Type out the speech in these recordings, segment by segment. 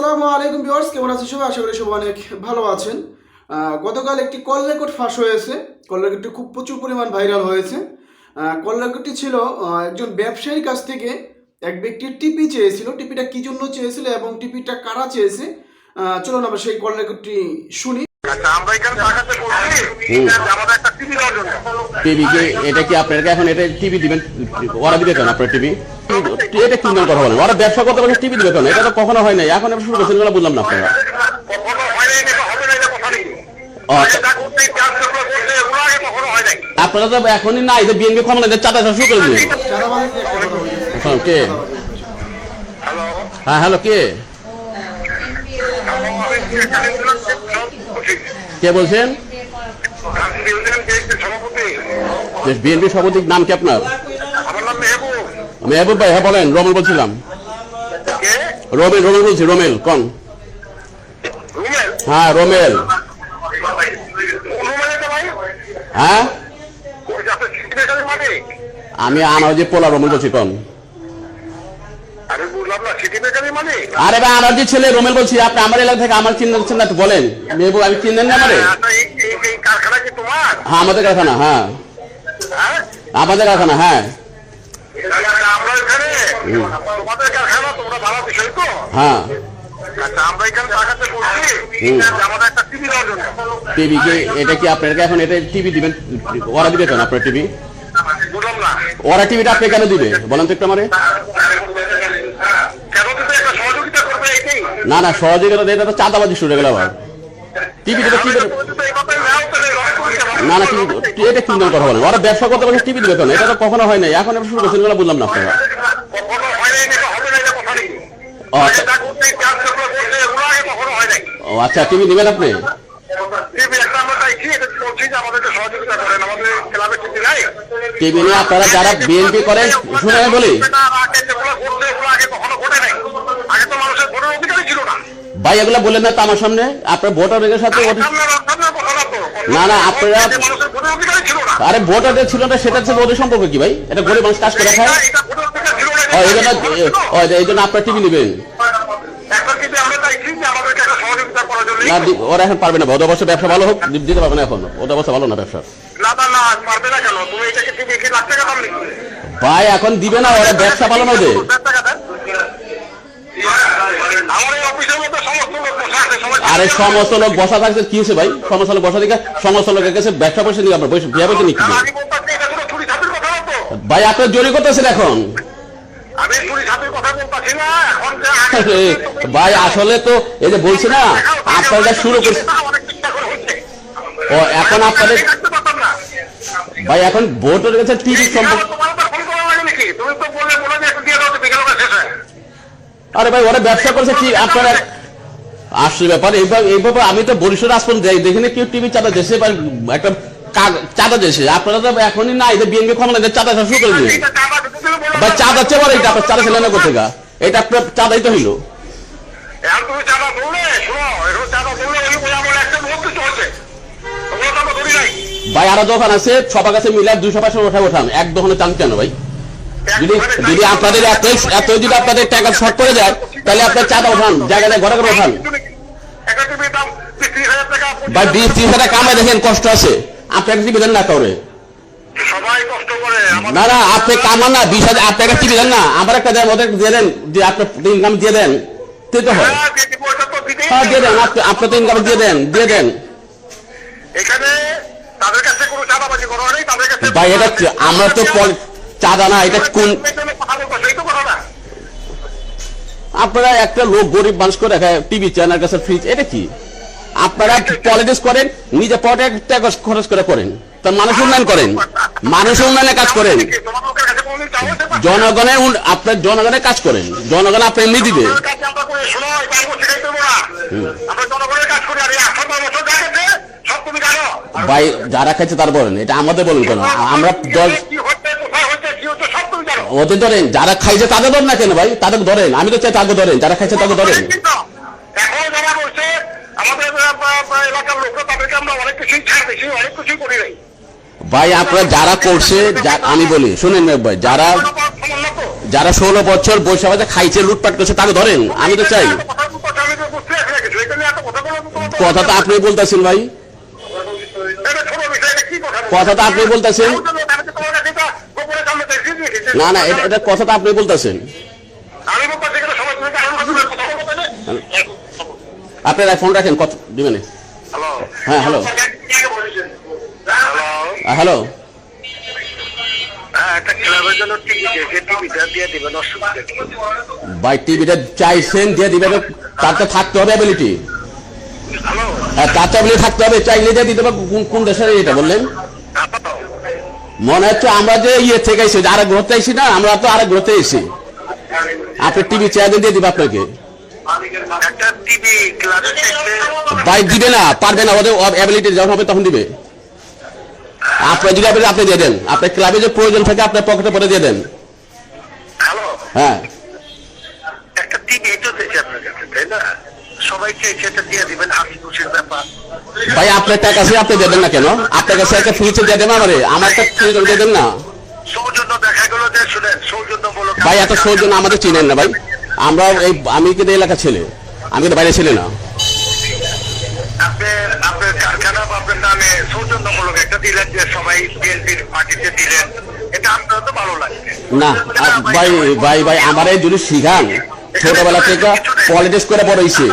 আসসালামু আলাইকুম ভিউয়ার্স, কেমন আছেন সবাই? আশা করি সবাই অনেক ভালো আছেন। গতকাল একটি কল রেকর্ড ফাঁস হয়েছে। কল রেকর্ডটি খুব প্রচুর পরিমাণ ভাইরাল হয়েছে। কল রেকর্ডটি ছিল একজন ব্যবসায়ীর কাছ থেকে এক ব্যক্তির টিপি চেয়েছিল। টিপিটা কি জন্য চেয়েছিল এবং টিপিটা কারা চেয়েছে? চলুন আমরা সেই কল রেকর্ডটি শুনি। আচ্ছা টিভি কে এটা কি আপনার এখন এটা টিভি দিবেন? ওরা দিবে কেন আপনার টিভি? এটা কি কথা বলেন। ওরা ব্যবসা করতে টিভি দিবে কেন? এটা তো কখনো হয় নাই। এখন শুরু করছেন এগুলো বুঝলাম না আপনারা। নাই নেই আচ্ছা। নাই। আপনারা তো এখনই না এটা বিএনপি ক্ষমতা দেয় চাঁদা শুরু করে কে হ্যাঁ হ্যালো কে? কে বলছেন? বিএনপি সভাপতির নাম কি আপনার? নাম মেহবুব ভাই হ্যাঁ বলেন, রমেল বলছিলাম। রমেল রমেল বলছি, রমেল, কোন? হ্যাঁ রমেল। হ্যাঁ? আমি আমার যে পোলা রমেল বলছি, কোন? আরে বুঝলাম না সিটি মেকারের মালিক আরে ভাই আমার যে ছেলে রমেল বলছি আপনি আমার এলাকা থেকে আমার চিনছেন না বলেন। মেহবুব আমি চিনেন না আমারে? আচ্ছা, কি তোমার? হ্যাঁ আমাদের কারখানা হ্যাঁ। হ্যাঁ? আমাদের কারখানা হ্যাঁ। আচ্ছা, বিষয় তো? হ্যাঁ। আচ্ছা টিভি কে এটা কি আপনার এখন এটা টিভি দিবেন? ওরা দিবে কেন আপনার টিভি? ওরা টিভিটা আপনি কেন দিবে? বলেন তো একটু আমারে কেন কিন্তু একটা সহযোগিতা করবে এইটাই না না সহযোগিতা দিয়ে তো চাঁদাবাজি শুরু গেল আবার। টিভি দিবে টিভি তুমি তো এই কথাই নাও তাহলে রং করতে পারো। না না, টিভি এটা কি কথা বলেন? ওরা ব্যবসা করতে পারলে টিভি দিবে এটা তো কখনো হয় নাই। এখন শুরু করছেন এগুলো বুঝলাম না আপনারা। আচ্ছা। ও আচ্ছা টিভি দিবেন আপনি? টিভি নিয়ে আপনারা যারা বিএনপি করেন, শুনে বলি। ভাই এগুলো বললেন না তো আমার সামনে। আপনার ভোটারের সাথে না না, আপনারা- আরে ভোটারদের ছিল না সেটা হচ্ছে ওদের সম্পর্ক কি ভাই? এটা গরিব মানুষ কাজ করে খায় এই জন্য আপনার টিভি নেবেন। না ওরা এখন পারবে না ওদের অবশ্য ব্যবসা ভালো হোক দিতে পারবে না এখন। ওদের অবস্থা ভালো না ব্যবসা। ভাই এখন দিবে না ওরা ব্যবসা ভালো না ওদের আমার এই অফিসের মধ্যে সমস্ত লোক বসে আছে সবাই আরে সমস্ত লোক বসা থাকছে কি হয়েছে ভাই? সমস্ত লোক বসা দিকে সমস্ত লোকের কাছে ব্যবসা পয়সা নিয়ে আপনার বিয়ে পয়সা নিয়ে কি ভাই আপনার জোরি করতেছেন এখন। ভাই আসলে তো এই যে বলছি না আপনারা শুরু করছে ও এখন আপনাদের ভাই এখন ভোটের কাছে টিভি সম্পর্ক আরে ভাই ওরা ব্যবসা করছে কি আপনারা আসল ব্যাপার এইভাবে আমি তো বরিশাল আসপন যাই দেখি কেউ টিভি চাঁদা দেশে বা একটা চাঁদা দেশে। আপনারা তো এখনই এটা বিএনপি ক্ষমতা চাঁদা শুরু করে দিন এইটা চাঁদা এটা আপনার চাঁদা ছেলে না করতে এটা আপনার চাঁদাই তো হইল। ভাই আরও দোকান আছে সবার কাছে মিলে দুশো পাঁচশো ওঠা ওঠান। এক দোকানে চান কেন ভাই? যদি যদি আপনাদের এত এত যদি আপনাদের টাকা শর্ট করে যায় তাহলে আপনার চাঁদা ওঠান জায়গায় ঘরে ঘরে ওঠান। কামাই দেখেন কষ্ট আছে। আপনি একটা টিভি না করে সবাই কষ্ট করে আমাদের না না আপনি কামান না বিশ হাজার আপনি টিভি দেন না আমার একটা দেন ওদের দিয়ে দেন যে আপনার ইনকাম দিয়ে দেন। তে তো হয় হ্যাঁ, যে পয়সা তো দিতেই হ্যাঁ দিয়ে দেন আপনি আপনার তো ইনকাম দিয়ে দেন দিয়ে দেন। এখানে তাদের কাছে কোনো চাঁদাবাজি করা হয়নি তাদের কাছে ভাই এটা আমরা তো চাঁদা না এটা কোন আপনারা একটা লোক গরিব মানুষ করে রাখে টিভি চ্যানেল কাছে ফ্রিজ এটা কি? আপনারা পলিটিক্স করেন? নিজে পটে টাকা খরচ করে করেন। তার মানুষ উন্নয়ন করেন। মানুষ উন্নয়নে কাজ করেন। জনগণের আপনার জনগণের কাজ করেন। জনগণ আপনি এমনি দিবে। ভাই যারা খাইছে তার বলেন। এটা আমাদের বলেন কেন? আমরা দল ওদের ধরেন যারা খাইছে তাদের ধরেন না কেন ভাই? তাদের ধরেন। আমি তো চাই তাকে ধরেন। যারা খাইছে তাকে ধরেন কিন্তু এখন যারা বলছে আমাদের আহ, আহ, এলাকার লোকরা তাদেরকে আমরা অনেক কিছুই ছাড় দিছি অনেক কিছুই করি নাই। ভাই আপনারা যারা করছে আমি বলি শুনেন ভাই যারা যারা ষোলো বছর বৈশাখ খাইছে লুটপাট করছে তাকে ধরেন আমি তো চাই। কথা তো আপনি বলতেছেন ভাই। কথা তো আপনি বলতেছেন। না না এটা কথা তো আপনি বলতেছেন। কথা আপনারা ফোন রাখেন কত দিবেন হ্যাঁ, হ্যালো। হ্যালো হ্যাঁ টিভিটা ভাই চাইছেন দিয়ে দিবেন তার তো থাকতে হবে অ্যাবিলিটি হ্যাঁ তার তো থাকতে হবে চাইলে দিয়ে দিতে হবে কোন- কোন দেশের এটা বললেন? মনে হচ্ছে আমরা যে ইয়ে থেকে এসেছি আরেক গ্রহতে এসেছি না আমরা তো আরেক গ্রহতে এসেছি। আপনি টিভি চেয়ার দিয়ে দিবে আপনাকে। একটা টিভি ক্লাবে দেখে ভাই দিবে না পারবে না ওদের অ্যাবিলিটি যখন হবে তখন দিবে। আপনার যদি ability আপনি দিয়ে দেন আপনার ক্লাবে যে প্রয়োজন থাকে আপনার পকেটে পরে দিয়ে দেন। হ্যাঁ। একটা টিভি তো দেখে আপনার কাছে তাই না? সবাই চেয়েছে দিয়ে দিবেন হাসি খুশির ব্যাপার। ভাই আপনার টাকা আছে আপনি দেবেন না কেন? আপনার কাছে একটা ফ্রিজে দিয়ে দেন আমারে আমার একটা ফ্রিজ দিয়ে দেন না। সৌজন্য দেখা গেল যে শুনেন সৌজন্যমূলক ভাই এত সৌজন্য আমাদের চিনেন না ভাই। আমরা এই আমি কিন্তু এলাকার ছেলে। আমি কিন্তু বাইরে ছেলে না। আপনার আপনার কারখানা বা আপনার নামে সৌজন্যমূলক একটা দিলেন যে সবাই বিএনপির পার্টিতে দিলেন এটা আপনার তো ভালো লাগবে না ভাই ভাই ভাই আমার যদি শিখান ছোটবেলা থেকে পলিটিক্স করে বড় হয়েছে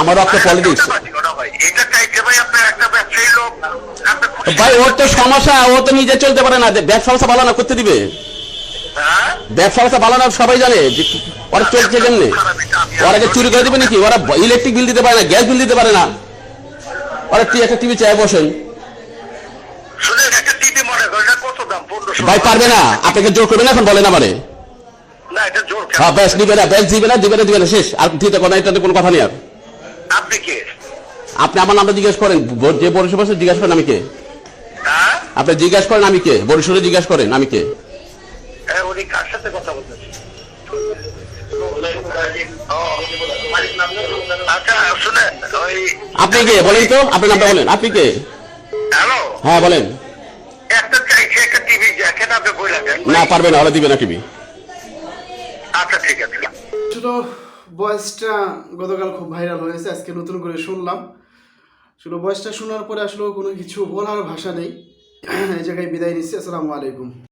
আমার রক্ত পলিটিক্স ভাই। একটা ভাই ওর তো সমস্যা ও তো নিজে চলতে পারে না ব্যবসা ভালো না করতে দিবে? ব্যবসা ব্যবসা ভালো না সবাই জানে যে ওরা চলছে কেমনি? ওরা চুরি করে দিবে নাকি? ওরা ইলেকট্রিক বিল দিতে পারে না গ্যাস বিল দিতে পারে না। ওরা একটা টিভি চায় বসেন। ভাই পারবে না। আপনাকে জোর করবে না এখন বলেন আমারে। হ্যাঁ ব্যাস দিবে না ব্যাস দিবে না দিবে না দিবে না শেষ। আর দিতে কোনো এটাতে কোনো কথা নেই আর। আপনি কে? আপনি আমার নামটা জিজ্ঞেস করেন যে বরিশাল জিজ্ঞেস করেন আমি কে? হ্যাঁ? আপনি জিজ্ঞেস করেন আমি কে? বরিশালে জিজ্ঞেস করেন আমি কে? উনি কার সাথে কথা বলতেছেন ও, আচ্ছা আপনি কে? বলেন তো আপনার নামটা বলেন। আপনি কে? হ্যালো? হ্যাঁ বলেন। একটা চাইছে একটা টিভি দেখেন আপনি বই লাগেন না পারবে না ওরা দিবে না টিভি। আচ্ছা ঠিক আছে। আসলে ভয়েসটা গতকাল খুব ভাইরাল হয়েছে আজকে নতুন করে শুনলাম। আসলে ভয়েসটা শোনার পরে আসলে কোনো কিছু বলার ভাষা নেই। এই জায়গায় বিদায় নিচ্ছি আসসালামু আলাইকুম।